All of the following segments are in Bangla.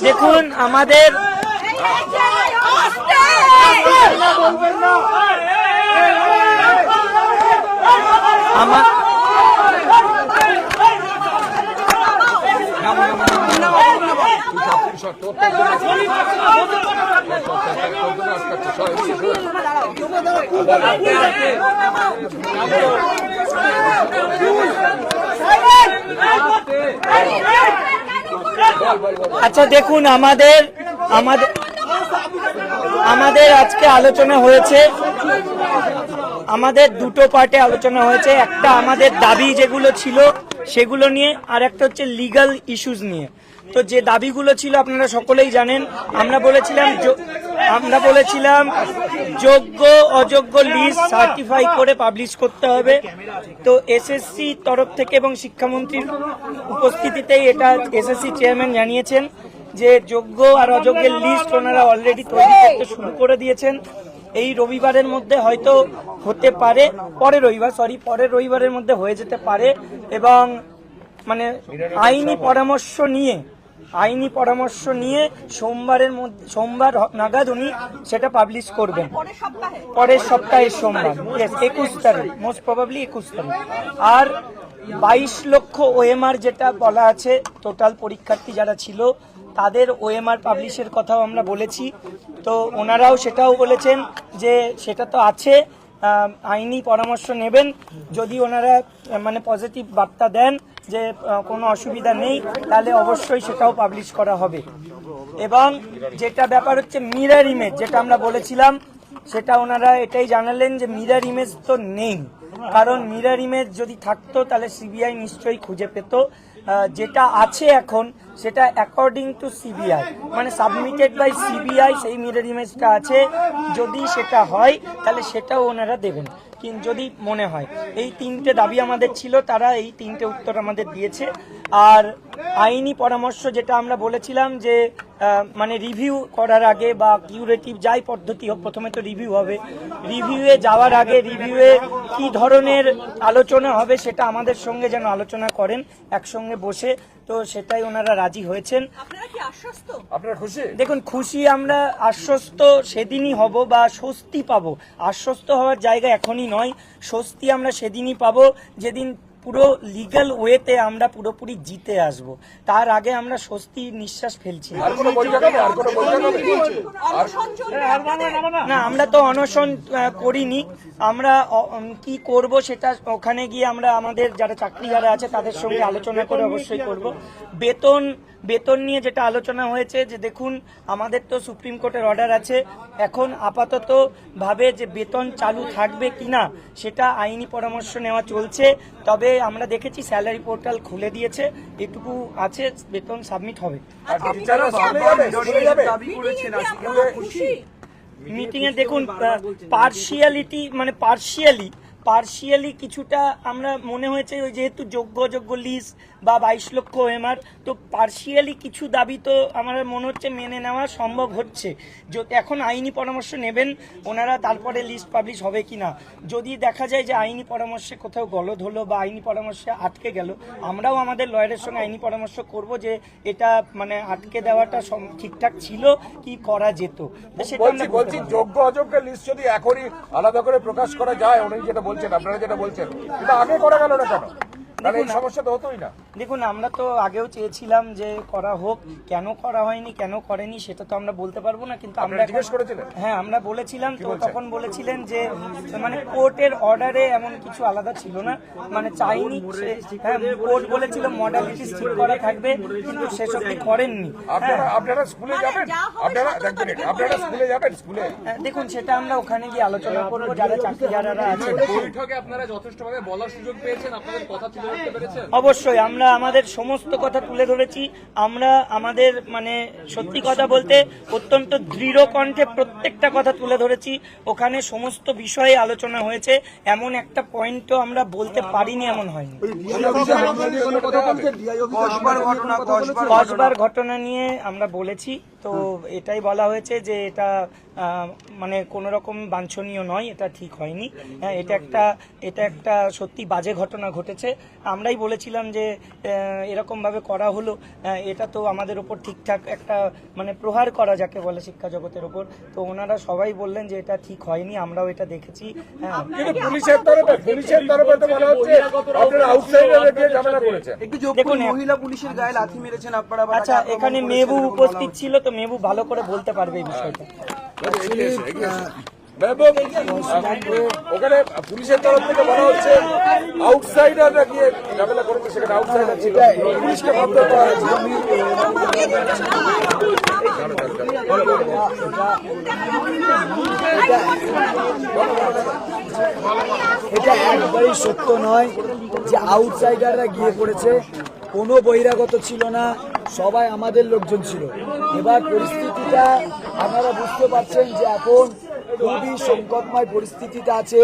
দেখুন আমাদের আমার আচ্ছা দেখুন, আমাদের আমাদের আমাদের আজকে আলোচনা হয়েছে, আমাদের দুটো পার্টে আলোচনা হয়েছে। একটা আমাদের দাবি যেগুলো ছিল, সেগুলো নিয়ে, আর একটা হচ্ছে লিগাল ইস্যুস নিয়ে। তো যে দাবিগুলো ছিল আপনারা সকলেই জানেন। আমরা বলেছিলাম আমরা বলেছিলাম যোগ্য, অযোগ্য লিস্ট সার্টিফাই করে পাবলিশ করতে হবে। তো এসএসসি তরফ থেকে এবং শিক্ষামন্ত্রীর উপস্থিতিতেই এটা এসএসসি চেয়ারম্যান জানিয়েছেন যে যোগ্য আর অযোগ্যের লিস্ট ওনারা অলরেডি তৈরি করতে শুরু করে দিয়েছেন। এই রবিবারের মধ্যে হয়তো হতে পারে, পরের রবিবার সরি পরের রবিবারের মধ্যে হয়ে যেতে পারে এবং মানে আইনি পরামর্শ নিয়ে আইনি পরামর্শ নিয়ে সোমবারের মধ্যে সোমবার নাগাদ উনি সেটা পাবলিশ করবেন। পরের সপ্তাহের সোমবার। ইয়েস একুশ তারিখ। মোস্ট প্রবাবলি একুশ তারিখ। আর বাইশ লক্ষ ওএমআর যেটা বলা আছে টোটাল পরীক্ষার্থী যারা ছিল তাদের ওএমআর পাবলিশের কথাও আমরা বলেছি। তো ওনারাও সেটাও বলেছেন যে সেটা তো আছে আইনি পরামর্শ নেবেন। যদি ওনারা মানে পজিটিভ বার্তা দেন যে কোনো অসুবিধা নেই, তাহলে অবশ্যই সেটাও পাবলিশ করা হবে। এবং যেটা ব্যাপার হচ্ছে মিরার ইমেজ যেটা আমরা বলেছিলাম, সেটা ওনারা এটাই জানালেন যে মিরার ইমেজ তো নেই। কারণ মিরার ইমেজ যদি থাকতো, তাহলে সিবিআই নিশ্চয়ই খুঁজে পেত। যেটা আছে এখন, সেটা অ্যাকর্ডিং টু সিবিআই মানে সাবমিটেড বাই সিবিআই সেই মিরার ইমেজটা আছে। যদি সেটা হয়, তাহলে সেটাও ওনারা দেবেন। কিন্তু যদি মনে হয়। এই তিনটে দাবি আমাদের ছিল, তারা এই তিনটে উত্তর আমাদের দিয়েছে। আর আইনি পরামর্শ যেটা আমরা বলেছিলাম যে মানে রিভিউ করার আগে বা কিউরেটিভ যাই পদ্ধতি হোক, প্রথমে তো রিভিউ হবে। রিভিউয়ে যাওয়ার আগে রিভিউয়ে কি ধরনের আলোচনা হবে সেটা আমাদের সঙ্গে যেন আলোচনা করেন, একসঙ্গে বসে তো সেটাই ওনারা রাজি হয়েছেন। আপনারা কি আশ্বস্ত? আপনারা খুশি? দেখুন খুশি আমরা আশ্বস্ত সেদিনই হব বা স্বস্তি পাবো। আশ্বস্ত হওয়ার জায়গা এখনই নয় স্বস্তি আমরা সেদিনই পাবো। যেদিন পুরো লিগাল ওয়েতে আমরা পুরোপুরি জিতে আসব। তার আগে আমরা স্বস্তি নিঃশ্বাস ফেলছি। না। আপনাদের? না। আমরা তো অনশন করিনি। আমরা কি করব সেটা ওখানে গিয়ে আমরা আমাদের যারা চাকরি যারা আছে তাদের সঙ্গে আলোচনা করে অবশ্যই করব। বেতন বেতন নিয়ে যেটা আলোচনা হয়েছে যে দেখুন আমাদের তো সুপ্রিম কোর্টের অর্ডার আছে। এখন আপাতত ভাবে যে বেতন চালু থাকবে কিনা সেটা আইনি পরামর্শ নেওয়া চলছে। তবে আমরা দেখেছি স্যালারি পোর্টাল খুলে দিয়েছে। এটুকু আছে বেতন সাবমিট হবে। যাবে মিটিংয়ে কি দেখুন পার্শিয়ালিটি মানে পার্শিয়ালি পার্শিয়ালি কিছুটা আমরা মনে হয়েছে ওই যেহেতু যোগ্য যোগ্য লিস্ট বা বাইশ লক্ষ এমআর তো পার্শিয়ালি কিছু দাবি তো আমার মনে হচ্ছে মেনে নেওয়া সম্ভব হচ্ছে। এখন আইনি পরামর্শ নেবেন ওনারা তারপরে লিস্ট পাবলিশ হবে কি না যদি দেখা যায় যে আইনি পরামর্শে কোথাও গলদ হলো বা আইনি পরামর্শে আটকে গেল আমরাও আমাদের লয়ারের সঙ্গে আইনি পরামর্শ করব যে এটা মানে আটকে দেওয়াটা ঠিকঠাক ছিল কি করা যেত। সেটা যোগ্য অযোগ্য লিস্ট যদি এখনই আলাদা করে প্রকাশ করা যায় উনি যেটা বলছেন আপনারা যেটা বলছেন কিন্তু আগে করা গেল না কেন? তাহলে সমস্যা তো হতোই না। দেখুন আমরা তো আগেও চেয়েছিলাম যে করা হোক কেন করা হয়নি কেন করেনি সেটা তো আমরা বলতে পারব না কিন্তু আমরা জিজ্ঞেস করেছিলেন? হ্যাঁ আমরা বলেছিলাম তো তখন বলেছিলেন যে মানে কোর্টের অর্ডারে এমন কিছু আলাদা ছিল না মানে চাইনি হ্যাঁ কোর্ট বলেছিল মডালিটি ঠিক করা থাকবে কিন্তু সেসব কি করেননি। আপনারা হ্যাঁ। আপনারা স্কুলে মানে যাবেন? আপনারা স্কুলে যাবেন স্কুলে? হ্যাঁ, দেখুন সেটা আমরা ওখানে গিয়ে আলোচনা করব যারা চাকরি যারা আছেন। বৈঠকে আপনারা যথেষ্টভাবে বলার সুযোগ পেয়েছেন আপনাদের কথা তুলে পেরেছেন অবশ্যই আমরা আমাদের সমস্ত কথা তুলে ধরেছি। আমরা আমাদের মানে সত্যি কথা বলতে অত্যন্ত দৃঢ় কণ্ঠে প্রত্যেকটা কথা তুলে ধরেছি। ওখানে সমস্ত বিষয়ে আলোচনা হয়েছে। এমন একটা পয়েন্টও আমরা বলতে পারিনি এমন হয়নি। কসবার ঘটনা নিয়ে আমরা বলেছি। তো এটাই বলা হয়েছে যে এটা মানে কোন রকম বাঞ্ছনীয় নয় এটা ঠিক হয়নি। হ্যাঁ এটা একটা এটা একটা সত্যি বাজে ঘটনা ঘটেছে। আমরাই বলেছিলাম যে এরকমভাবে করা হলো। এটা তো আমাদের ওপর ঠিকঠাক একটা মানে প্রহার করা যাকে বলে শিক্ষা জগতের ওপর তো ওনারা সবাই বললেন যে এটা ঠিক হয়নি আমরাও এটা দেখেছি। হ্যাঁ। কিন্তু পুলিশের তরফে পুলিশের তরফে তো বলা হচ্ছে আপনারা আউটসাইডারে গিয়ে ঝামেলা করেছেন। একটু যোগ দেখুন, করুন, মহিলা পুলিশের গায়ে লাথি মেরেছেন আপনারা আচ্ছা এখানে মেবু উপস্থিত ছিল তো মেবু ভালো করে বলতে পারবে এই বিষয়টা। মেহবুব, ওখানে পুলিশের তরফ থেকে বলা হচ্ছে আউটসাইডাররা গিয়ে ঝামেলা করেছে সেখানে আউটসাইডার ছিল। পুলিশকে বন্ধ করা হয়েছে। এটা একবারই সত্য নয় যে আউটসাইডাররা গিয়ে পড়েছে। কোনো বহিরাগত ছিল না সবাই আমাদের লোকজন ছিল। এবার পরিস্থিতিটা আপনারা বুঝতে পারছেন যে এখন খুবই সংকটময় পরিস্থিতিতে আছে,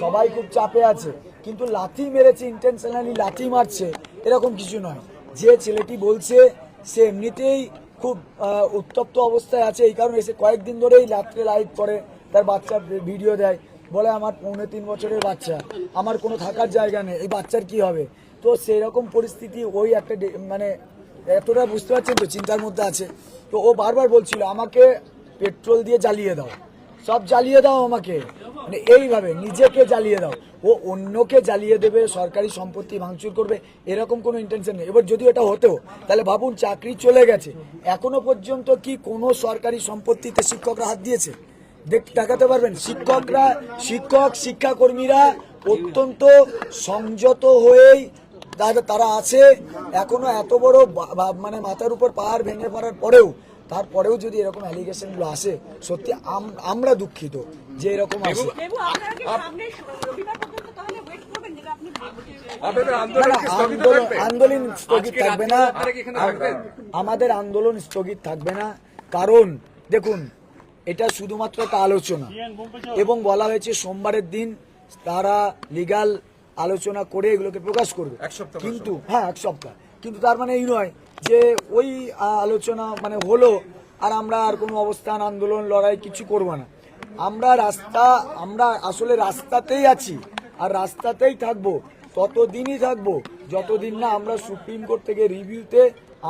সবাই খুব চাপে আছে, কিন্তু লাথি মেরেছে ইন্টেনশনালি লাথি মারছে, এরকম কিছু নয়। যে ছেলেটি বলছে, সে এমনিতেই খুব উত্তপ্ত অবস্থায় আছে, এই কারণে সে কয়েকদিন ধরেই রাত্রে লাইভ করে, তার বাচ্চার ভিডিও দেয়, বলে আমার পৌনে তিন বছরের বাচ্চা, আমার কোনো থাকার জায়গা নেই, এই বাচ্চার কি হবে? তো সেই রকম পরিস্থিতি ওই একটা মানে এতটা বুঝতে পারছেন তো, চিন্তার মধ্যে আছে। তো ও বারবার বলছিল, আমাকে পেট্রোল দিয়ে জ্বালিয়ে দাও। সব জ্বালিয়ে দাও আমাকে। মানে এইভাবে নিজেকে জ্বালিয়ে দাও। ও অন্যকে জ্বালিয়ে দেবে, সরকারি সম্পত্তি ভাঙচুর করবে, এরকম কোনো ইন্টেনশন নেই। এবার যদি এটা হতো তাহলে ভাবুন চাকরি চলে গেছে। এখনও পর্যন্ত কি কোনো সরকারি সম্পত্তিতে শিক্ষকরা হাত দিয়েছে? দেখ, দেখাতে পারবেন, শিক্ষকরা, শিক্ষক, শিক্ষাকর্মীরা অত্যন্ত সংযত হয়েই তারা আছে। এখনও এত বড় মানে মাথার উপর পাহাড় ভেঙে পড়ার পরেও তারপরেও যদি এরকম অ্যালিগেশনগুলো আসে সত্যি আম- আমরা দুঃখিত যে এরকম আসে। আন্দোলন স্থগিত থাকবে? না? আমাদের আন্দোলন স্থগিত থাকবে না। কারণ দেখুন এটা শুধুমাত্র একটা আলোচনা। এবং বলা হয়েছে সোমবারের দিন তারা লিগাল আলোচনা করে এগুলোকে প্রকাশ করবে। এক সপ্তাহ কিন্তু হ্যাঁ এক সপ্তাহ। কিন্তু তার মানে এই নয় যে ওই আলোচনা মানে হলো আর আমরা আর কোনো অবস্থান আন্দোলন লড়াই কিছু করব না। আমরা রাস্তা আমরা আসলে রাস্তাতেই আছি আর রাস্তাতেই থাকব ততদিনই থাকব। যতদিন না আমরা সুপ্রিম কোর্ট থেকে রিভিউতে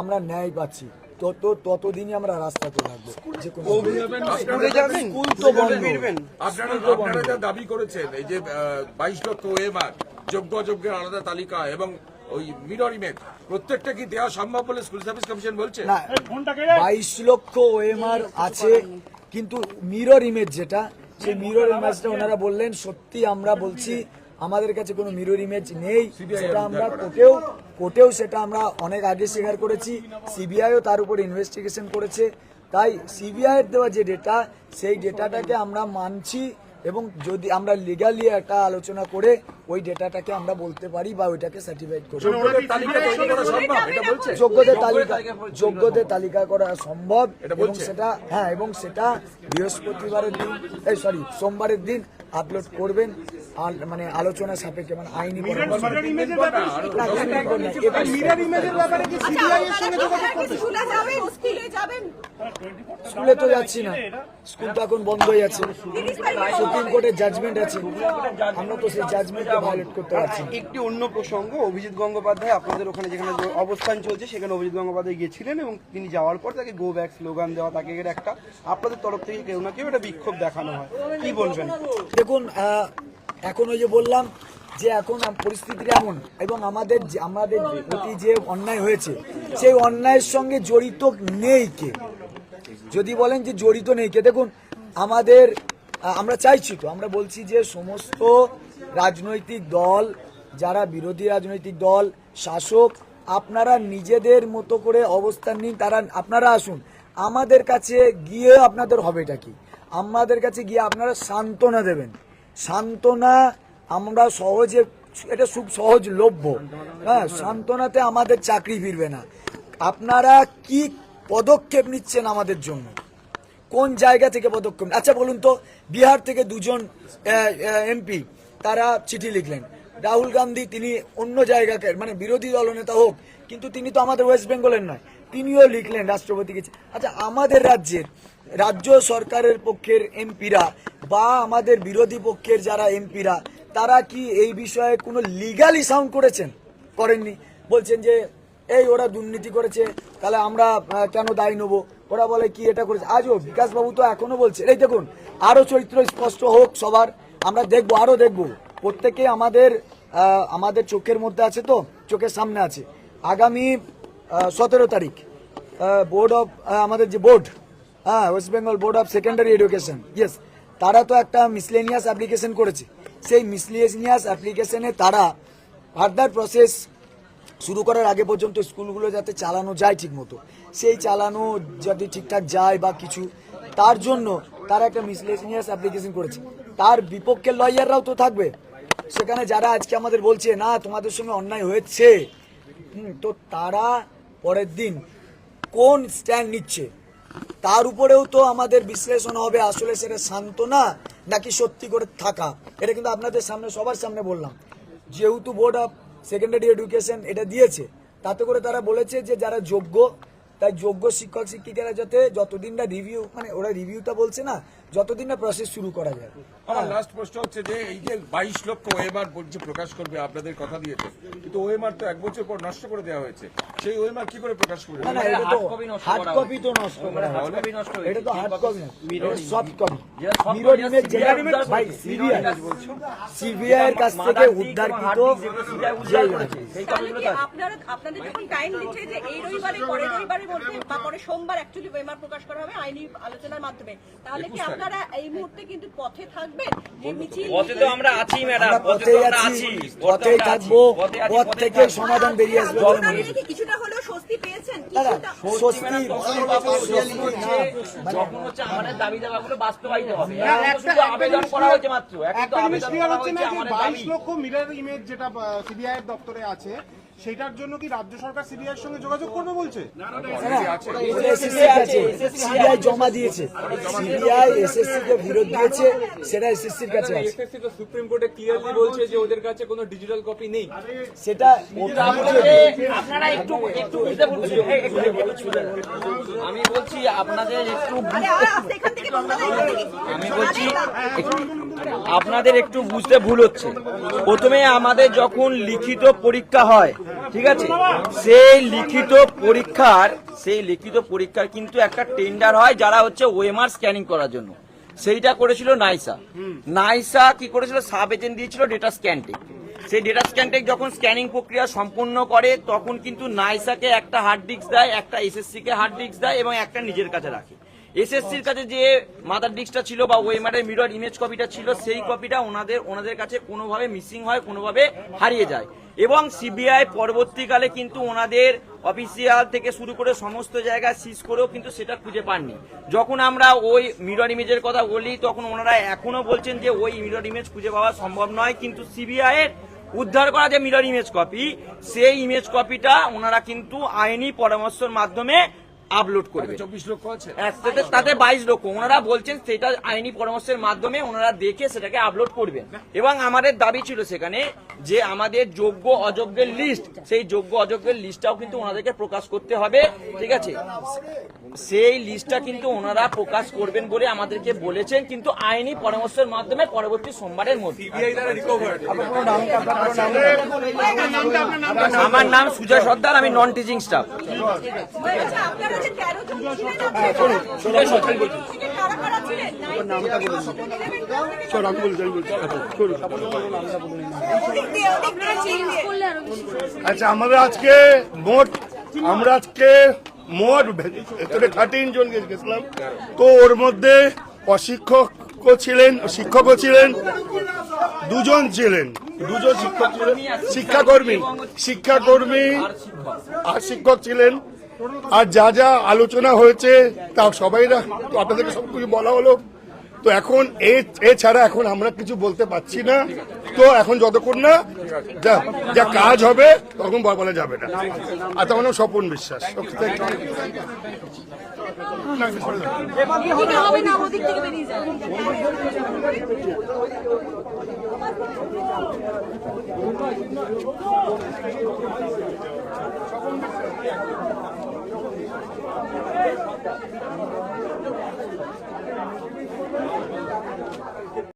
আমরা ন্যায় পাচ্ছি তত ততদিনই আমরা রাস্তাতে থাকব। যে কোনো স্কুল তো বন্ধ। আপনারা আপনারা যা দাবি করেছেন এই যে বাইশ লক্ষ ওএমআর যোগ্য অযোগ্যের আলাদা তালিকা এবং ওই মিরর ইমেজ। প্রত্যেকটা কি দেওয়া সম্ভব বলে স্কুল সার্ভিস কমিশন বলছে? না বাইশ লক্ষ ওএমআর আছে কিন্তু মিরর ইমেজ যেটা সেই মিরর ইমেজটা ওনারা বললেন সত্যি আমরা বলছি আমাদের কাছে কোনো মিরর ইমেজ নেই সেটা আমরা কোর্টেও কোর্টেও সেটা আমরা অনেক আগে স্বীকার করেছি সিবিআইও তার উপর ইনভেস্টিগেশন করেছে তাই সিবিআই এর দেওয়া যে ডেটা সেই ডেটাটাকে আমরা মানছি এবং যদি আমরা লিগালি একটা আলোচনা করে ওই ডেটাটাকে আমরা বলতে পারি বা ওইটাকে সার্টিফাইড করি যোগ্যদের তালিকা তৈরি করা সম্ভব? এটা বলছে? যোগ্যদের তালিকা করা সম্ভব। এবং সেটা হ্যাঁ এবং সেটা বৃহস্পতিবারের দিন এই সরি সোমবারের দিন আপলোড করবেন। মানে আলোচনা সাপেক্ষে মানে আইনি স্কুলে তো যাচ্ছি না। স্কুল তো এখন বন্ধ হয়ে তারিখে সুপ্রিম কোর্টের জাজমেন্ট আছে। আমরা তো সেই জাজমেন্টকে ভায়োলেট করতে পারছি একটি অন্য প্রসঙ্গ অভিজিৎ গঙ্গোপাধ্যায় আপনাদের ওখানে যেখানে অবস্থান চলছে সেখানে অভিজিৎ গঙ্গোপাধ্যায় গিয়েছিলেন এবং তিনি যাওয়ার পর তাকে গো ব্যাক স্লোগান দেওয়া তাকে এর একটা আপনাদের তরফ থেকে কেউ না কেউ একটা বিক্ষোভ দেখানো হয়। কি বলবেন? দেখুন এখন ওই যে বললাম যে এখন পরিস্থিতিটা এমন, এবং আমাদের আমাদের প্রতি যে অন্যায় হয়েছে, সেই অন্যায়ের সঙ্গে জড়িত নেই কে? যদি বলেন যে জড়িত নেই কে? দেখুন, আমাদের আমরা চাইছি তো, আমরা বলছি যে সমস্ত রাজনৈতিক দল, যারা বিরোধী রাজনৈতিক দল, শাসক, আপনারা নিজেদের মতো করে অবস্থান নিন, তারা, আপনারা আসুন। আমাদের কাছে গিয়ে আপনাদের হবেটা কি? আমাদের কাছে গিয়ে আপনারা সান্ত্বনা দেবেন। সান্ত্বনা আমরা সহজে, এটা খুব সহজ লভ্য। হ্যাঁ সান্ত্বনাতে আমাদের চাকরি ফিরবে না। আপনারা কি পদক্ষেপ নিচ্ছেন আমাদের জন্য? কোন জায়গা থেকে পদক্ষেপ? আচ্ছা বলুন তো, বিহার থেকে দুজন এমপি, তারা চিঠি লিখলেন। রাহুল গান্ধী, তিনি অন্য জায়গাকে মানে বিরোধী দলনেতা হোক, কিন্তু তিনি তো আমাদের ওয়েস্ট বেঙ্গলের নয়, তিনিও লিখলেন রাষ্ট্রপতিকে। আচ্ছা আমাদের রাজ্যের, রাজ্য সরকারের পক্ষের এমপিরা বা আমাদের বিরোধী পক্ষের যারা এমপিরা, তারা কি এই বিষয়ে কোনো লিগালি সাউন্ড করেছেন? করেননি। বলছেন যে, এই ওরা দুর্নীতি করেছে, তাহলে আমরা কেন দায়ী নেব? ওরা বলে, কি এটা করেছে? আজও বিকাশ বাবু তো এখনও বলছে এই দেখুন আরও চরিত্র স্পষ্ট হোক সবার, আমরা দেখব আরও দেখব। প্রত্যেকে আমাদের আমাদের চোখের মধ্যে আছে তো, চোখের সামনে আছে। আগামী সতেরো তারিখ বোর্ড অফ আমাদের যে বোর্ড হ্যাঁ West Bengal board of secondary education yes তারা তো একটা মিসলেনিয়াস অ্যাপ্লিকেশন করেছে। সেই মিসলেনিয়াস অ্যাপ্লিকেশনে তারা ফার্দার প্রসেস শুরু করার আগে পর্যন্ত স্কুলগুলো যাতে চালানো যায় ঠিক মতো সেই চালানো যদি ঠিকঠাক যায় বা কিছু, তার জন্য তারা একটা মিসলেনিয়াস অ্যাপ্লিকেশন করেছে। তার বিপক্ষে লয়াররাও তো থাকবে। সেখানে যারা আজকে আমাদের বলছে, না, তোমাদের সঙ্গে অন্যায় হয়েছে। তো তারা পরের দিন কোন স্ট্যান্ড নিচ্ছে? তার উপরেও তো আমাদের বিশ্লেষণ হবে আসলে সেটা শান্ত না, নাকি সত্যি করে থাকা। এটা কিন্তু আপনাদের সামনে, সবার সামনে বললাম। যেহেতু বোর্ড অফ সেকেন্ডারি এডুকেশন এটা দিয়েছে, তাতে করে তারা বলেছে যে যারা যোগ্য, তাই যোগ্য শিক্ষক, শিক্ষিকারা যাতে যতদিন না রিভিউ মানে ওরা রিভিউটা বলছে না যতদিন না প্রসেস শুরু করা যায়। আমার লাস্ট প্রশ্ন হচ্ছে যে এই যে বাইশ লক্ষ ওএমআর বলছে প্রকাশ করবে আপনাদের কথা দিয়েছে কিন্তু ওএমআর তো এক বছর পর নষ্ট করে দেওয়া হয়েছে। সেই ওএমআর কি করে প্রকাশ করবে? না না এটা তো হার্ড কপি তো নষ্ট করা হয়েছে। এটা তো হার্ড কপি না সফট কপি মিরর ইমেজ যেটা ভাই সিবিআই সিবিআই এর কাছ থেকে উদ্ধারকৃত কি আপনারা আপনাদের যখন টাইম দিচ্ছে যে এই রবিবারে পরের রবিবারের মধ্যে বা পরে সোমবার অ্যাকচুয়ালি ওয়েমার প্রকাশ করা হবে আইনি আলোচনার মাধ্যমে তাহলে কি আপনারা এই মুহূর্তে কিন্তু পথে থাকবেন। যে মিছিল পথে তো আমরা আছি ম্যাডাম পথে আমরা আছি আছি। থাকব পথ থেকে সমাধান বেরিয়ে আসবে বলে আপনারা করি। কি কিছুটা হলেও স্বস্তি পেয়েছেন স্বস্তি যখন হচ্ছে আমাদের দাবি দাবাগুলো বাস্তবায়িত হবে আবেদন করা হয়েছে মাত্র একটা জিনিস ক্লিয়ার হচ্ছে না যে বাইশ লক্ষ মিরর ইমেজ যেটা সিবিআই দপ্তরে আছে সেটার জন্য কি রাজ্য সরকার সিবিআই সঙ্গে যোগাযোগ করবে বলছে? এসএসসি সিবিআই জমা দিয়েছে। সিবিআই এসএসসি কে বিরোধ দিয়েছে সেটা এসএসসির কাছে আছে। এসএসসি তো সুপ্রিম কোর্টে ক্লিয়ারলি বলছে যে ওদের কাছে কোনো ডিজিটাল কপি নেই। সেটা আপনারা একটু একটু বুঝতে বলছি আমি বলছি আপনাদের একটু। আমি বলছি আপনাদের একটু বুঝতে ভুল হচ্ছে। প্রথমে আমাদের যখন লিখিত পরীক্ষা হয় ঠিক আছে? সেই লিখিত পরীক্ষার, সেই লিখিত পরীক্ষার কিন্তু একটা টেন্ডার হয় যারা হচ্ছে ওএমআর স্ক্যানিং করার জন্য। সেইটা করেছিল নাইসা। নাইসা কি করেছিল? সাব এজেন্ট দিয়েছিল ডেটা স্ক্যানটেক সেই ডেটা স্ক্যানটেক যখন স্ক্যানিং প্রক্রিয়া সম্পূর্ণ করে, তখন কিন্তু নাইসাকে একটা হার্ড ডিস্ক দেয়, একটা এসএসসি কে হার্ড ডিস্ক দেয় এবং একটা নিজের কাছে রাখে। এসএসসির কাছে যে মাদার ডিস্কটা ছিল বা ওয়েমারের মিরর ইমেজ কপিটা ছিল, সেই কপিটা ওনাদের ওনাদের কাছে কোনোভাবে মিসিং হয়, কোনোভাবে হারিয়ে যায়। এবং সিবিআই পরবর্তীকালে কিন্তু ওনাদের অফিসিয়াল থেকে শুরু করে সমস্ত জায়গায় সিজ করেও কিন্তু সেটা খুঁজে পাননি। যখন আমরা ওই মিরর ইমেজের কথা বলি, তখন ওনারা এখনও বলছেন যে ওই মিরর ইমেজ খুঁজে পাওয়া সম্ভব নয়, কিন্তু সিবিআইয়ের উদ্ধার করা যে মিরর ইমেজ কপি সেই ইমেজ কপিটা ওনারা কিন্তু আইনি পরামর্শের মাধ্যমে আপলোড করবে। চব্বিশ লক্ষ আছে। তাতে বাইশ লক্ষ। ওনারা বলছেন সেটা আইনি পরামর্শের মাধ্যমে ওনারা দেখে সেটাকে আপলোড করবেন। এবং আমাদের দাবি ছিল সেখানে যে আমাদের যোগ্য অযোগ্যের লিস্ট সেই যোগ্য অযোগ্যের লিস্টটাও কিন্তু ওনাদেরকে প্রকাশ করতে হবে ঠিক আছে? সেই লিস্টটা কিন্তু ওনারা প্রকাশ করবেন বলে আমাদেরকে বলেছেন কিন্তু আইনি পরামর্শের মাধ্যমে পরবর্তী সোমবারের মধ্যে। আমার নাম সুজয় সর্দার আমি নন টিচিং স্টাফ আচ্ছা, আপনারা যে 13 জন ছিলেন আপনারা? কারা কারা ছিলেন? নামটা বলুন। ওদিক দিয়ে, ওদিক দিয়ে, চিন দিয়ে। আচ্ছা আমরা আজকে মোট আমরা আজকে মোট ভেতরে থার্টিন জন গেছিলাম। তো ওর মধ্যে অশিক্ষকও ছিলেন শিক্ষকও ছিলেন দুজন ছিলেন। দুজন শিক্ষক ছিলেন। শিক্ষাকর্মী শিক্ষাকর্মী আর শিক্ষক ছিলেন। আর যা যা আলোচনা হয়েছে তা সবাই আপনাদেরকে সব কিছু বলা হলো। তো এখন এছাড়া এখন আমরা কিছু বলতে পারছি না। তো এখন যতক্ষণ না যা যা কাজ হবে তখন বলা যাবে না। আর তখন স্বপন বিশ্বাস। Okay, thank よろしくお願いします。